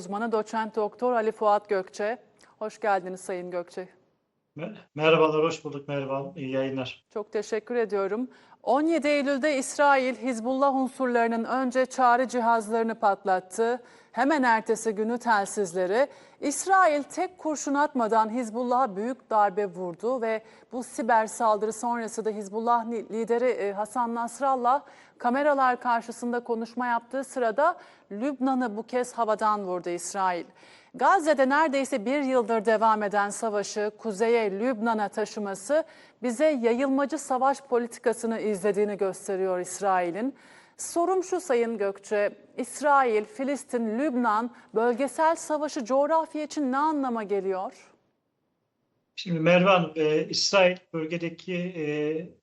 Uzmanı doçent doktor Ali Fuat Gökçe. Hoş geldiniz Sayın Gökçe. Mer- Merhabalar, hoş bulduk Merhaba, iyi yayınlar. Çok teşekkür ediyorum. 17 Eylül'de İsrail Hizbullah unsurlarının önce çağrı cihazlarını patlattı. Hemen ertesi günü telsizleri. İsrail tek kurşun atmadan Hizbullah'a büyük darbe vurdu ve bu siber saldırı sonrası da Hizbullah lideri e, Hasan Nasrallah kameralar karşısında konuşma yaptığı sırada Lübnan'ı bu kez havadan vurdu İsrail. Gazze'de neredeyse bir yıldır devam eden savaşı kuzeye Lübnan'a taşıması bize yayılmacı savaş politikasını izlediğini gösteriyor İsrail'in. Sorum şu Sayın Gökçe, İsrail, Filistin, Lübnan bölgesel savaşı coğrafya için ne anlama geliyor? Şimdi Merve Hanım, e, İsrail bölgedeki e,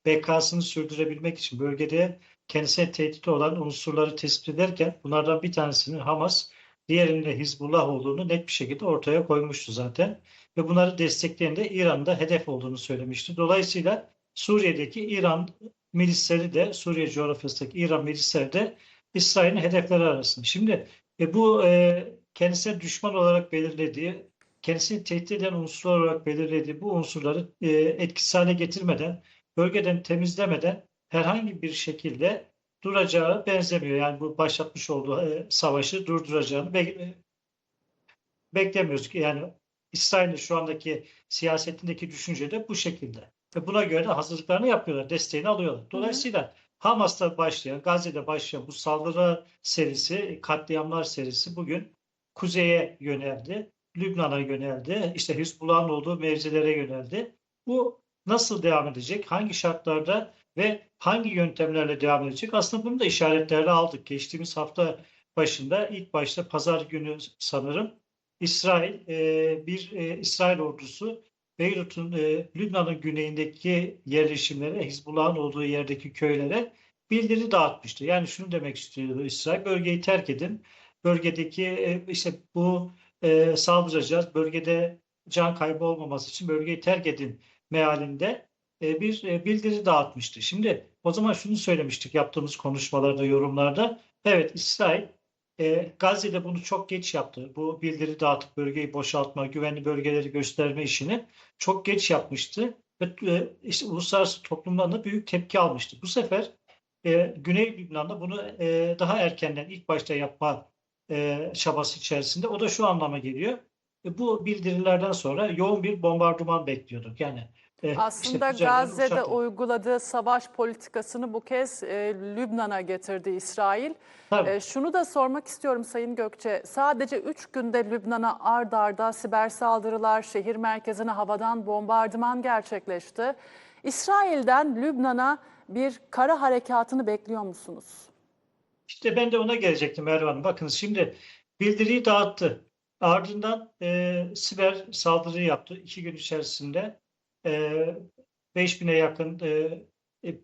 bekasını sürdürebilmek için bölgede kendisine tehdit olan unsurları tespit ederken bunlardan bir tanesinin Hamas, diğerinin de Hizbullah olduğunu net bir şekilde ortaya koymuştu zaten. Ve bunları destekleyen de İran'da hedef olduğunu söylemişti. Dolayısıyla Suriye'deki İran milisleri de, Suriye coğrafyasındaki İran milisleri de İsrail'in hedefleri arasında. Şimdi e, bu e, kendisine düşman olarak belirlediği kendisini tehdit eden unsurlar olarak belirlediği bu unsurları e, etkisiz hale getirmeden, bölgeden temizlemeden herhangi bir şekilde duracağı benzemiyor. Yani bu başlatmış olduğu e, savaşı durduracağını be- e, beklemiyoruz ki. Yani İsrail'in şu andaki siyasetindeki düşünce de bu şekilde. Ve buna göre de hazırlıklarını yapıyorlar, desteğini alıyorlar. Dolayısıyla Hamas'ta başlayan, Gazze'de başlayan bu saldırı serisi, katliamlar serisi bugün kuzeye yöneldi. Lübnan'a yöneldi. İşte Hizbullah'ın olduğu mevzilere yöneldi. Bu nasıl devam edecek? Hangi şartlarda ve hangi yöntemlerle devam edecek? Aslında bunu da işaretlerle aldık. Geçtiğimiz hafta başında ilk başta pazar günü sanırım İsrail e, bir e, İsrail ordusu Beyrut'un e, Lübnan'ın güneyindeki yerleşimlere, Hizbullah'ın olduğu yerdeki köylere bildiri dağıtmıştı. Yani şunu demek istiyordu İsrail, bölgeyi terk edin. Bölgedeki e, işte bu e, saldıracağız. Bölgede can kaybı olmaması için bölgeyi terk edin mealinde e, bir e, bildiri dağıtmıştı. Şimdi o zaman şunu söylemiştik yaptığımız konuşmalarda, yorumlarda. Evet İsrail e, Gazze'de bunu çok geç yaptı. Bu bildiri dağıtıp bölgeyi boşaltma, güvenli bölgeleri gösterme işini çok geç yapmıştı. Ve işte uluslararası toplumdan da büyük tepki almıştı. Bu sefer Güney Lübnan'da bunu daha erkenden ilk başta yapma çabası içerisinde. O da şu anlama geliyor. Bu bildirilerden sonra yoğun bir bombardıman bekliyorduk. Yani e, Aslında işte Gazze'de uçakla- uyguladığı savaş politikasını bu kez e, Lübnan'a getirdi İsrail. Tabii. E, şunu da sormak istiyorum Sayın Gökçe. Sadece 3 günde Lübnan'a ard arda siber saldırılar, şehir merkezine havadan bombardıman gerçekleşti. İsrail'den Lübnan'a bir kara harekatını bekliyor musunuz? İşte ben de ona gelecektim Merve. Bakın şimdi bildiriyi dağıttı. Ardından e, siber saldırı yaptı. İki gün içerisinde 5000'e yakın e,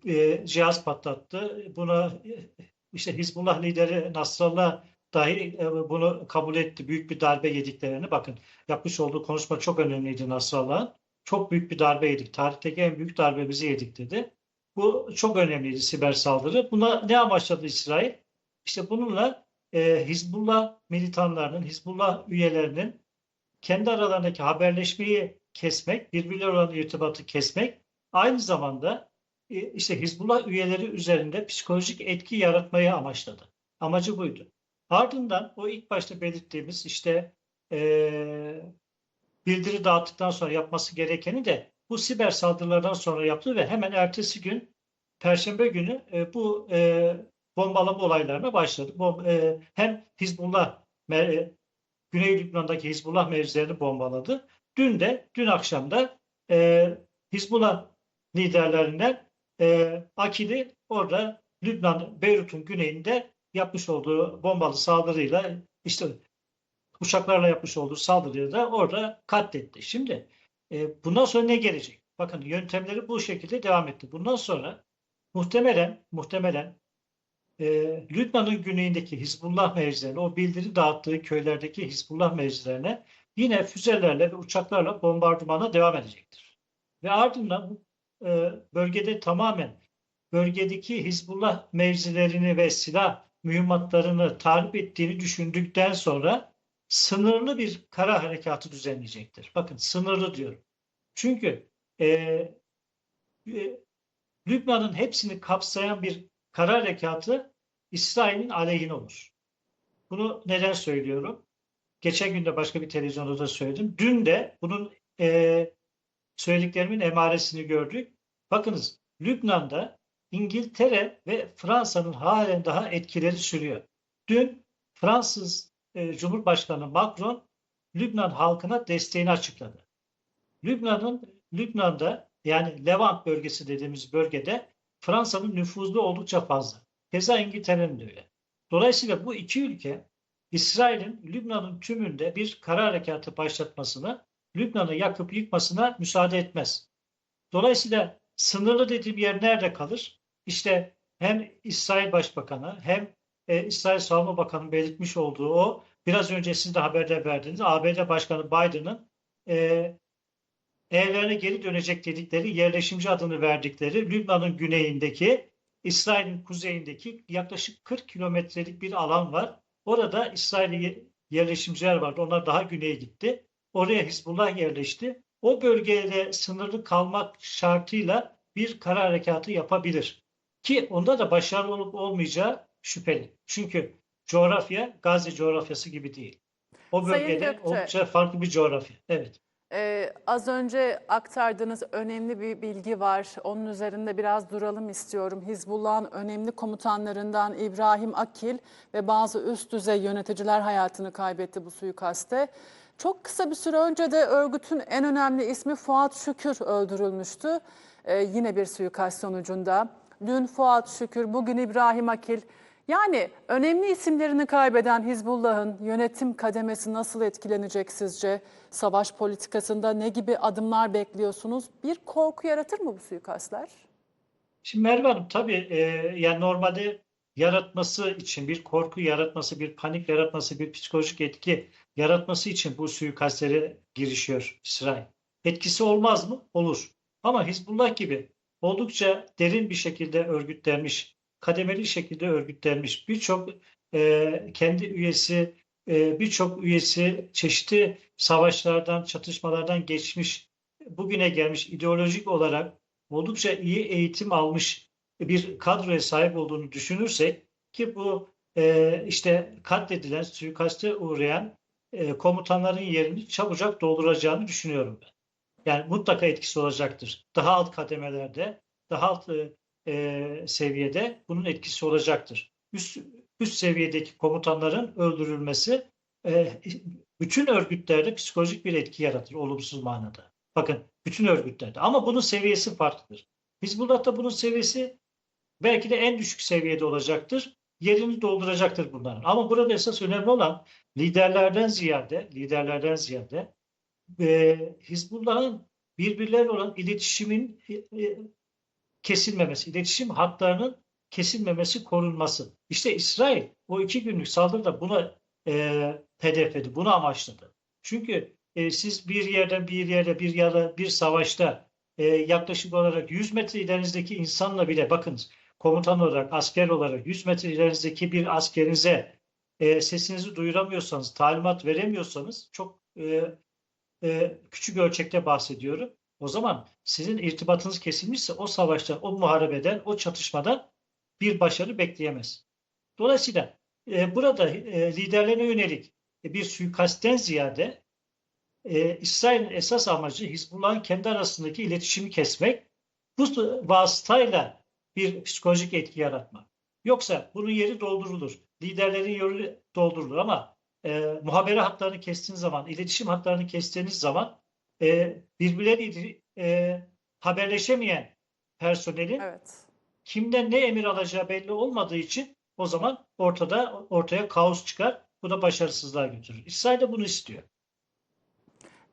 e, cihaz patlattı. Buna e, işte Hizbullah lideri Nasrallah dahi e, bunu kabul etti. Büyük bir darbe yediklerini. Bakın yapmış olduğu konuşma çok önemliydi Nasrallah'ın. Çok büyük bir darbe yedik. Tarihteki en büyük darbemizi yedik dedi. Bu çok önemliydi siber saldırı. Buna ne amaçladı İsrail? İşte bununla e, Hizbullah militanlarının, Hizbullah üyelerinin kendi aralarındaki haberleşmeyi kesmek, birbirleri olan irtibatı kesmek, aynı zamanda e, işte Hizbullah üyeleri üzerinde psikolojik etki yaratmayı amaçladı. Amacı buydu. Ardından o ilk başta belirttiğimiz işte e, bildiri dağıttıktan sonra yapması gerekeni de bu siber saldırılardan sonra yaptı ve hemen ertesi gün Perşembe günü e, bu e, bombalama olaylarına başladı. Bom, e, hem Hizbullah Güney Lübnan'daki Hizbullah mevzilerini bombaladı. Dün de dün akşam da e, Hizbullah liderlerinden e, Akil'i orada Lübnan Beyrut'un güneyinde yapmış olduğu bombalı saldırıyla işte uçaklarla yapmış olduğu saldırıyla da orada katletti. Şimdi e, bundan sonra ne gelecek? Bakın yöntemleri bu şekilde devam etti. Bundan sonra muhtemelen muhtemelen e, Lübnan'ın güneyindeki Hizbullah mevzilerine, o bildiri dağıttığı köylerdeki Hizbullah mevzilerine yine füzelerle ve uçaklarla bombardımana devam edecektir. Ve ardından e, bölgede tamamen bölgedeki Hizbullah mevzilerini ve silah mühimmatlarını tahrip ettiğini düşündükten sonra sınırlı bir kara harekatı düzenleyecektir. Bakın sınırlı diyorum. Çünkü e, e, Lübnan'ın hepsini kapsayan bir kara harekatı İsrail'in aleyhine olur. Bunu neden söylüyorum? Geçen gün de başka bir televizyonda da söyledim. Dün de bunun e, söylediklerimin emaresini gördük. Bakınız Lübnan'da İngiltere ve Fransa'nın halen daha etkileri sürüyor. Dün Fransız e, Cumhurbaşkanı Macron Lübnan halkına desteğini açıkladı. Lübnan'ın Lübnan'da yani Levant bölgesi dediğimiz bölgede Fransa'nın nüfuzu oldukça fazla. Keza İngiltere'nin de öyle. Dolayısıyla bu iki ülke İsrail'in Lübnan'ın tümünde bir kara harekatı başlatmasını, Lübnan'ı yakıp yıkmasına müsaade etmez. Dolayısıyla sınırlı dediğim yer nerede kalır? İşte hem İsrail Başbakanı hem e, İsrail Savunma Bakanı belirtmiş olduğu o biraz önce siz de haberde verdiğiniz ABD Başkanı Biden'ın e, evlerine geri dönecek dedikleri yerleşimci adını verdikleri Lübnan'ın güneyindeki İsrail'in kuzeyindeki yaklaşık 40 kilometrelik bir alan var. Orada İsrail'i yerleşimciler vardı. Onlar daha güneye gitti. Oraya Hizbullah yerleşti. O bölgede sınırlı kalmak şartıyla bir kara harekatı yapabilir. Ki onda da başarılı olup olmayacağı şüpheli. Çünkü coğrafya Gazze coğrafyası gibi değil. O bölgede oldukça farklı bir coğrafya. Evet. Ee, az önce aktardığınız önemli bir bilgi var. Onun üzerinde biraz duralım istiyorum. Hizbullah'ın önemli komutanlarından İbrahim Akil ve bazı üst düzey yöneticiler hayatını kaybetti bu suikaste. Çok kısa bir süre önce de örgütün en önemli ismi Fuat Şükür öldürülmüştü. Ee, yine bir suikast sonucunda. Dün Fuat Şükür, bugün İbrahim Akil. Yani önemli isimlerini kaybeden Hizbullah'ın yönetim kademesi nasıl etkilenecek sizce? Savaş politikasında ne gibi adımlar bekliyorsunuz? Bir korku yaratır mı bu suikastler? Şimdi Merve Hanım tabii e, yani normalde yaratması için bir korku yaratması, bir panik yaratması, bir psikolojik etki yaratması için bu suikastlere girişiyor İsrail. Etkisi olmaz mı? Olur. Ama Hizbullah gibi oldukça derin bir şekilde örgütlenmiş, kademeli şekilde örgütlenmiş birçok e, kendi üyesi, e, birçok üyesi çeşitli savaşlardan, çatışmalardan geçmiş, bugüne gelmiş ideolojik olarak oldukça iyi eğitim almış bir kadroya sahip olduğunu düşünürsek ki bu e, işte katledilen, suikaste uğrayan e, komutanların yerini çabucak dolduracağını düşünüyorum ben. Yani mutlaka etkisi olacaktır. Daha alt kademelerde, daha alt e, e, seviyede bunun etkisi olacaktır. Üst, üst seviyedeki komutanların öldürülmesi e, bütün örgütlerde psikolojik bir etki yaratır olumsuz manada. Bakın bütün örgütlerde ama bunun seviyesi farklıdır. Hizbullah'ta bunun seviyesi belki de en düşük seviyede olacaktır. Yerini dolduracaktır bunların. Ama burada esas önemli olan liderlerden ziyade, liderlerden ziyade e, Hizbullah'ın birbirleriyle olan iletişimin e, e, kesilmemesi, iletişim hatlarının kesilmemesi, korunması. İşte İsrail o iki günlük saldırıda buna e, hedefledi, bunu amaçladı. Çünkü e, siz bir yerden bir yere bir da bir savaşta e, yaklaşık olarak 100 metre ilerinizdeki insanla bile bakınız komutan olarak, asker olarak 100 metre ilerinizdeki bir askerinize e, sesinizi duyuramıyorsanız, talimat veremiyorsanız çok e, e, küçük ölçekte bahsediyorum. O zaman sizin irtibatınız kesilmişse o savaştan, o muharebeden, o çatışmadan bir başarı bekleyemez. Dolayısıyla e, burada e, liderlerine yönelik e, bir suikastten ziyade e, İsrail'in esas amacı Hizbullah'ın kendi arasındaki iletişimi kesmek, bu vasıtayla bir psikolojik etki yaratmak. Yoksa bunun yeri doldurulur. Liderlerin yeri doldurulur ama e, muhabere hatlarını kestiğiniz zaman, iletişim hatlarını kestiğiniz zaman e, birbirleriyle e, haberleşemeyen personelin Evet. kimden ne emir alacağı belli olmadığı için o zaman ortada ortaya kaos çıkar. Bu da başarısızlığa götürür. İsrail de bunu istiyor.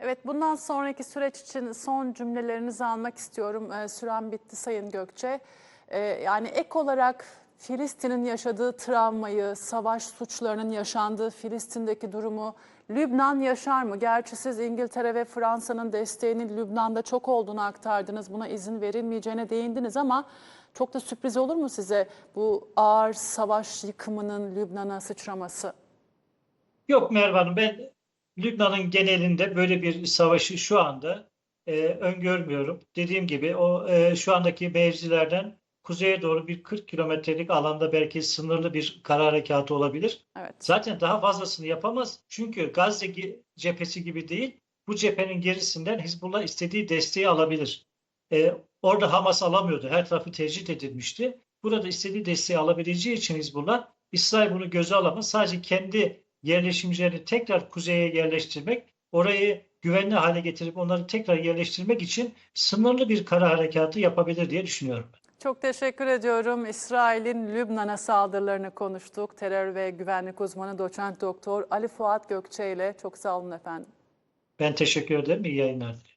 Evet, bundan sonraki süreç için son cümlelerinizi almak istiyorum. Ee, süren bitti Sayın Gökçe. Ee, yani ek olarak Filistin'in yaşadığı travmayı, savaş suçlarının yaşandığı Filistin'deki durumu Lübnan yaşar mı? Gerçi siz İngiltere ve Fransa'nın desteğinin Lübnan'da çok olduğunu aktardınız. Buna izin verilmeyeceğine değindiniz ama çok da sürpriz olur mu size bu ağır savaş yıkımının Lübnan'a sıçraması? Yok Merve Hanım ben Lübnan'ın genelinde böyle bir savaşı şu anda e, öngörmüyorum. Dediğim gibi o e, şu andaki mevzilerden kuzeye doğru bir 40 kilometrelik alanda belki sınırlı bir kara harekatı olabilir. Evet. Zaten daha fazlasını yapamaz. Çünkü Gazze cephesi gibi değil. Bu cephenin gerisinden Hizbullah istediği desteği alabilir. Ee, orada Hamas alamıyordu. Her tarafı tecrit edilmişti. Burada istediği desteği alabileceği için Hizbullah, İsrail bunu göze alamaz. Sadece kendi yerleşimcilerini tekrar kuzeye yerleştirmek, orayı güvenli hale getirip onları tekrar yerleştirmek için sınırlı bir kara harekatı yapabilir diye düşünüyorum. Çok teşekkür ediyorum. İsrail'in Lübnan'a saldırılarını konuştuk. Terör ve güvenlik uzmanı doçent doktor Ali Fuat Gökçe ile çok sağ olun efendim. Ben teşekkür ederim. İyi yayınlar.